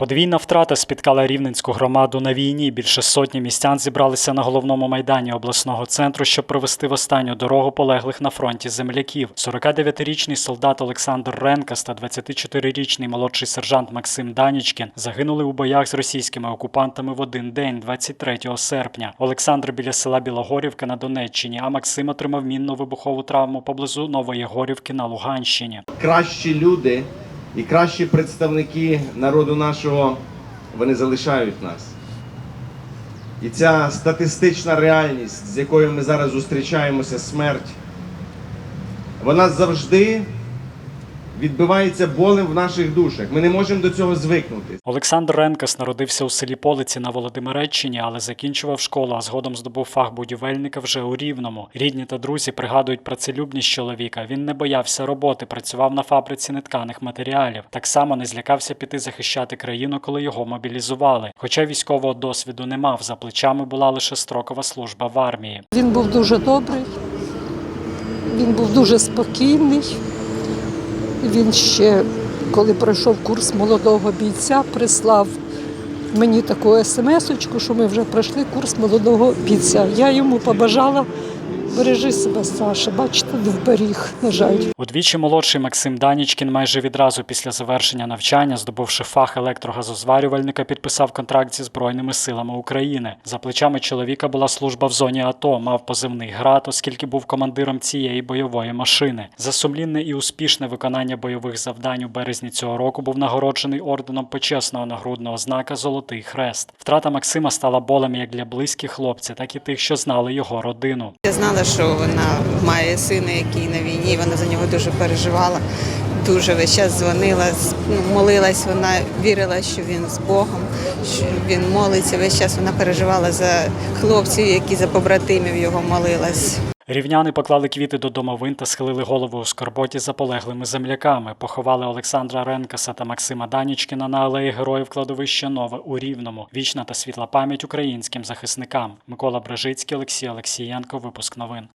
Подвійна втрата спіткала рівненську громаду на війні. Більше сотні містян зібралися на головному майдані обласного центру, щоб провести в останню дорогу полеглих на фронті земляків. 49-річний солдат Олександр Ренкас та 24-річний молодший сержант Максим Данічкін загинули у боях з російськими окупантами в один день, 23 серпня. Олександр біля села Білогорівка на Донеччині, а Максим отримав мінну вибухову травму поблизу Нової Горівки на Луганщині. кращі люди і кращі представники народу нашого, вони залишають нас. І ця статистична реальність, з якою ми зараз зустрічаємося, смерть, вона завжди відбивається болем в наших душах. Ми не можемо до цього звикнути. Олександр Ренкас народився у селі Полиці на Володимиреччині, але закінчував школу, а згодом здобув фах будівельника вже у Рівному. Рідні та друзі пригадують працелюбність чоловіка. Він не боявся роботи, працював на фабриці нетканих матеріалів. Так само не злякався піти захищати країну, коли його мобілізували. Хоча військового досвіду не мав, за плечами була лише строкова служба в армії. Він був дуже добрий, він був дуже спокійний. Він ще, коли пройшов курс молодого бійця, прислав мені таку смс-очку, що ми вже пройшли курс молодого бійця. Я йому побажала, бережи себе, Саша, бачите, вберіг, на жаль. Удвічі молодший Максим Данічкін майже відразу після завершення навчання, здобувши фах електрогазозварювальника, підписав контракт зі Збройними силами України. За плечами чоловіка була служба в зоні АТО, мав позивний град, оскільки був командиром цієї бойової машини. За сумлінне і успішне виконання бойових завдань у березні цього року був нагороджений орденом почесного нагрудного знака Золотий Хрест. Втрата Максима стала болем як для близьких хлопця, так і тих, що знали його родину. Я знала, що вона має сина, який на війні. Вона за нього дуже переживала, дуже весь час дзвонила, ну, молилась. Вона вірила, що він з Богом, що він молиться. Весь час вона переживала за хлопців, які за побратимів його молилась. Рівняни поклали квіти до домовин та схилили голову у скорботі за полеглими земляками. Поховали Олександра Ренкаса та Максима Данічкіна на алеї Героїв кладовища Нове у Рівному. Вічна та світла пам'ять українським захисникам. Микола Брежицький, Олексій Олексієнко. Випуск новин.